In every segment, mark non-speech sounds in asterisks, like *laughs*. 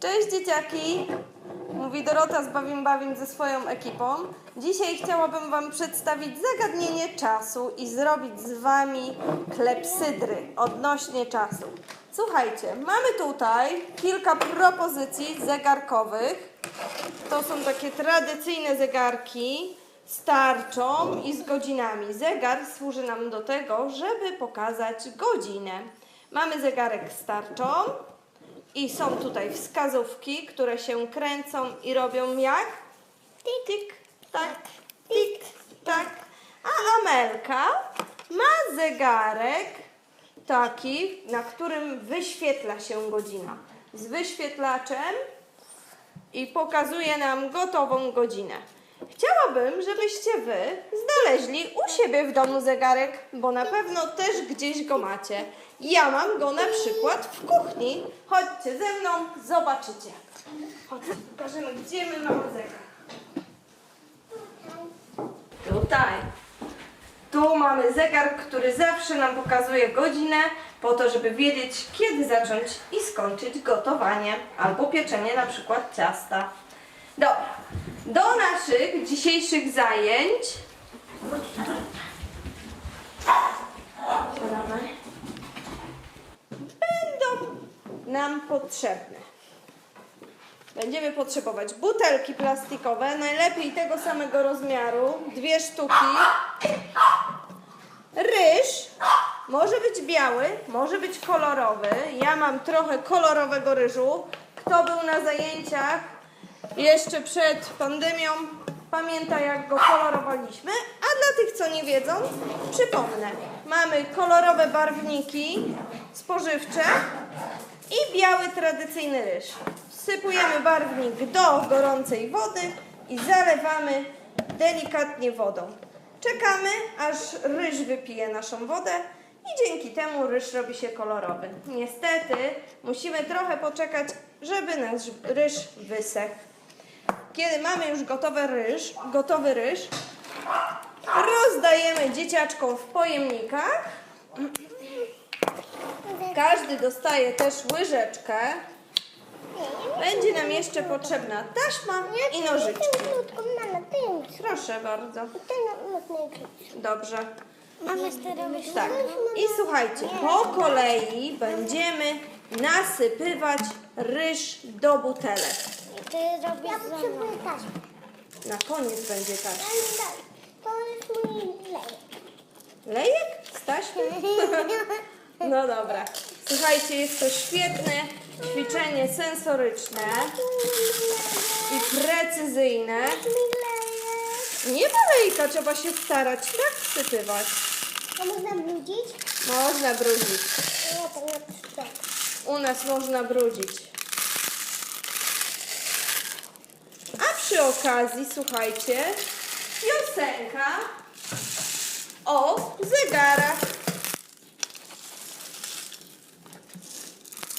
Cześć dzieciaki! Mówi Dorota z Bawim Bawim ze swoją ekipą. Dzisiaj chciałabym Wam przedstawić zagadnienie czasu i zrobić z Wami klepsydry odnośnie czasu. Słuchajcie, mamy tutaj kilka propozycji zegarkowych. To są takie tradycyjne zegarki z tarczą i z godzinami. Zegar służy nam do tego, żeby pokazać godzinę. Mamy zegarek z tarczą, i są tutaj wskazówki, które się kręcą i robią jak? Tik, tik, tak, tik, tak. A Amelka ma zegarek taki, na którym wyświetla się godzina. Z wyświetlaczem i pokazuje nam gotową godzinę. Chciałabym, żebyście wy znaleźli u siebie w domu zegarek, bo na pewno też gdzieś go macie. Ja mam go na przykład w kuchni. Chodźcie ze mną, zobaczycie. Chodźcie, pokażemy, gdzie my mamy zegar. Tutaj. Tu mamy zegar, który zawsze nam pokazuje godzinę, po to, żeby wiedzieć, kiedy zacząć i skończyć gotowanie albo pieczenie na przykład ciasta. Dobra, do naszych dzisiejszych zajęć. Będą nam potrzebne. Będziemy potrzebować butelki plastikowe, najlepiej tego samego rozmiaru, dwie sztuki. Ryż może być biały, może być kolorowy. Ja mam trochę kolorowego ryżu. Kto był na zajęciach jeszcze przed pandemią, pamięta jak go kolorowaliśmy. A dla tych, co nie wiedzą, przypomnę. Mamy kolorowe barwniki spożywcze i biały tradycyjny ryż. Wsypujemy barwnik do gorącej wody i zalewamy delikatnie wodą. Czekamy, aż ryż wypije naszą wodę i dzięki temu ryż robi się kolorowy. Niestety musimy trochę poczekać, żeby nasz ryż wysechł. Kiedy mamy już gotowy ryż, gotowy ryż, rozdajemy dzieciaczkom w pojemnikach. Każdy dostaje też łyżeczkę. Będzie nam jeszcze potrzebna taśma i nożyczki. Proszę bardzo. Dobrze. Tak. I słuchajcie, po kolei będziemy nasypywać ryż do butelek. Ty robisz ja potrzebuję taśmy. Na koniec będzie taśma. Daj. To jest mój lejek. Lejek z taśmy? *laughs* No dobra. Słuchajcie, jest to świetne ćwiczenie sensoryczne i precyzyjne. Mój lejek. Nie ma lejka, trzeba się starać tak wsypywać. A można brudzić? Można brudzić. Nie, to nie tak. U nas można brudzić. A przy okazji, słuchajcie, piosenka o zegarach.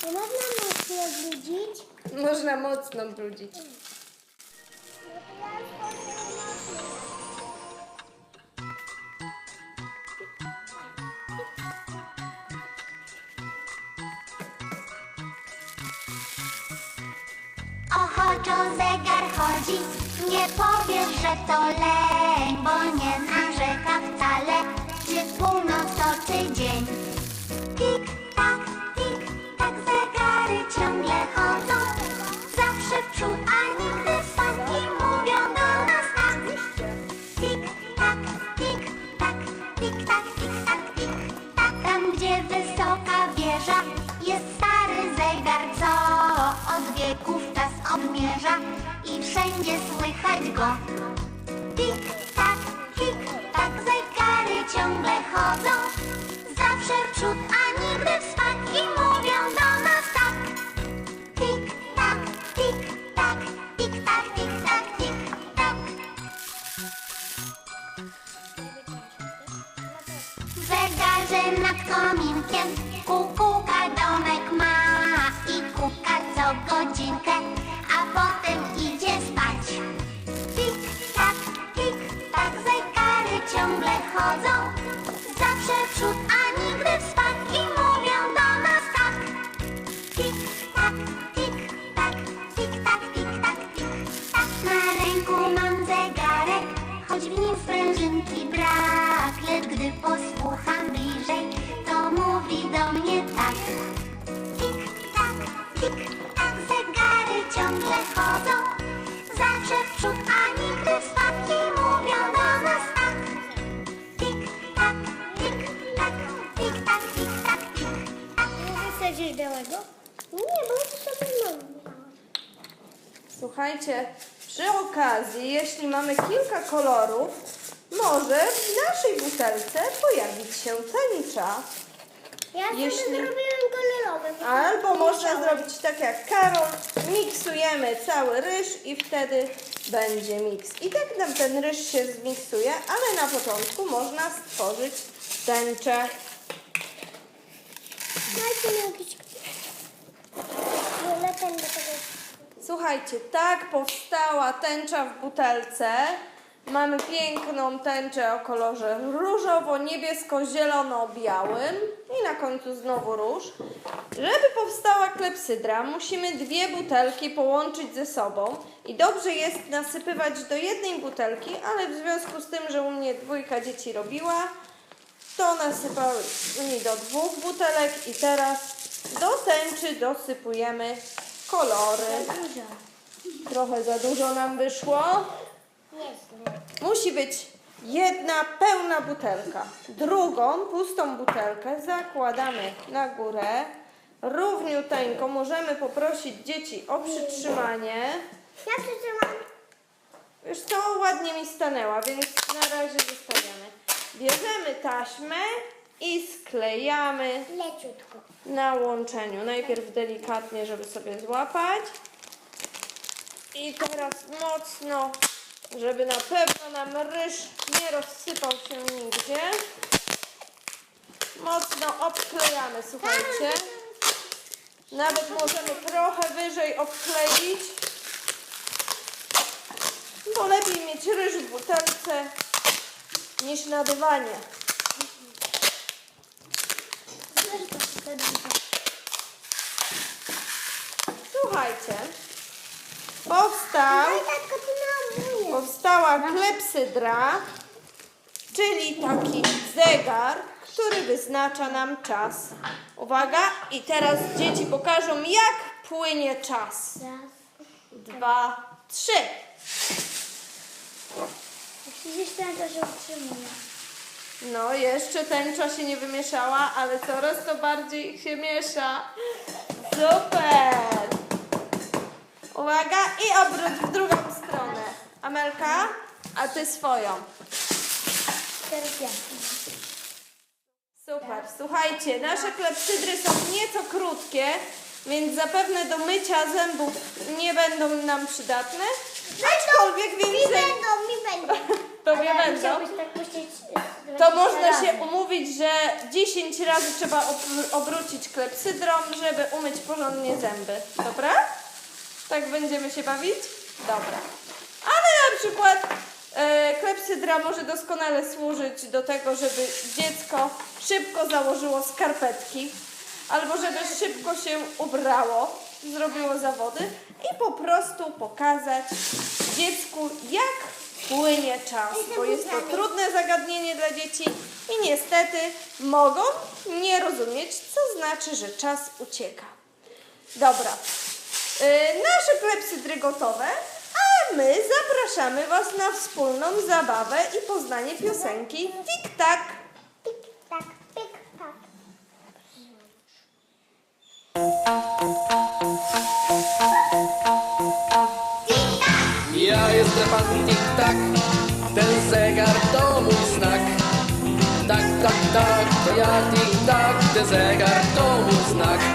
Można mocno brudzić? Można mocno brudzić. Chodzi, nie powiesz, że to leń, bo nie narzeka wcale, czy północ to czy dzień. Tik, tak, tik, tak, zegary ciągle chodzą, zawsze w przód, a nigdy w i mówią do nas tak. Tik, tak, tik, tak, tik, tak, tik, tak, tik, tak. Tam, gdzie wysoka wieża, jest stary zegar, co od wieków czas odmierza wszędzie słychać go. Tik, tak, tik, tak, zegary ciągle chodzą, zawsze w przód, a nigdy w białego? Nie, bo to sobie mam. Słuchajcie, przy okazji, jeśli mamy kilka kolorów, może w naszej butelce pojawić się tanicza. Ja Jeśli- sobie zrobiłem kolorowy. Tak Albo można zrobić tak jak Karol, miksujemy cały ryż i wtedy będzie miks. I tak nam ten ryż się zmiksuje, ale na początku można stworzyć tęczę. Słuchajcie, tak powstała tęcza w butelce. Mamy piękną tęczę o kolorze różowo-niebiesko-zielono-białym i na końcu znowu róż. Żeby powstała klepsydra, musimy dwie butelki połączyć ze sobą i dobrze jest nasypywać do jednej butelki, ale w związku z tym, że u mnie dwójka dzieci robiła, to nasypali do dwóch butelek i teraz do tęczy dosypujemy kolory. Trochę za dużo nam wyszło. Musi być jedna pełna butelka. Drugą, pustą butelkę zakładamy na górę. Równiuteńko możemy poprosić dzieci o przytrzymanie. Ja przetrzymam. Już to ładnie mi stanęła, więc na razie zostawiamy. Bierzemy taśmę i sklejamy Leciutko. na łączeniu. Najpierw delikatnie, żeby sobie złapać. I teraz mocno, żeby na pewno nam ryż nie rozsypał się nigdzie. Mocno obklejamy, słuchajcie. Nawet możemy trochę wyżej obkleić. Bo lepiej mieć ryż w butelce niż na dywanie. Słuchajcie, powstał, powstała klepsydra, czyli taki zegar, który wyznacza nam czas. Uwaga, i teraz dzieci pokażą, jak płynie czas. Dwa, trzy. Gdzieś to się utrzymuje. No, jeszcze tęcza się nie wymieszała, ale coraz to bardziej się miesza. Super! Uwaga i obrót w drugą stronę. Amelka, a ty swoją. Teraz ja. Super. Słuchajcie, nasze klepsydry są nieco krótkie, więc zapewne do mycia zębów nie będą nam przydatne. Aczkolwiek więcej. Tobie Ale będą. tak puścić. To 20 można razy. się umówić, że 10 razy trzeba ob- obrócić klepsydrą, żeby umyć porządnie zęby. Dobra? Tak będziemy się bawić? Dobra. Ale na przykład e, klepsydra może doskonale służyć do tego, żeby dziecko szybko założyło skarpetki albo żeby szybko się ubrało, zrobiło zawody i po prostu pokazać dziecku, jak płynie czas, bo jest to trudne zagadnienie dla dzieci i niestety mogą nie rozumieć, co znaczy, że czas ucieka. Dobra, yy, nasze klepsydry gotowe, a my zapraszamy Was na wspólną zabawę i poznanie piosenki Tik-Tak. Pik, tak, tak, ja tik-tak, ten zegar to mój znak.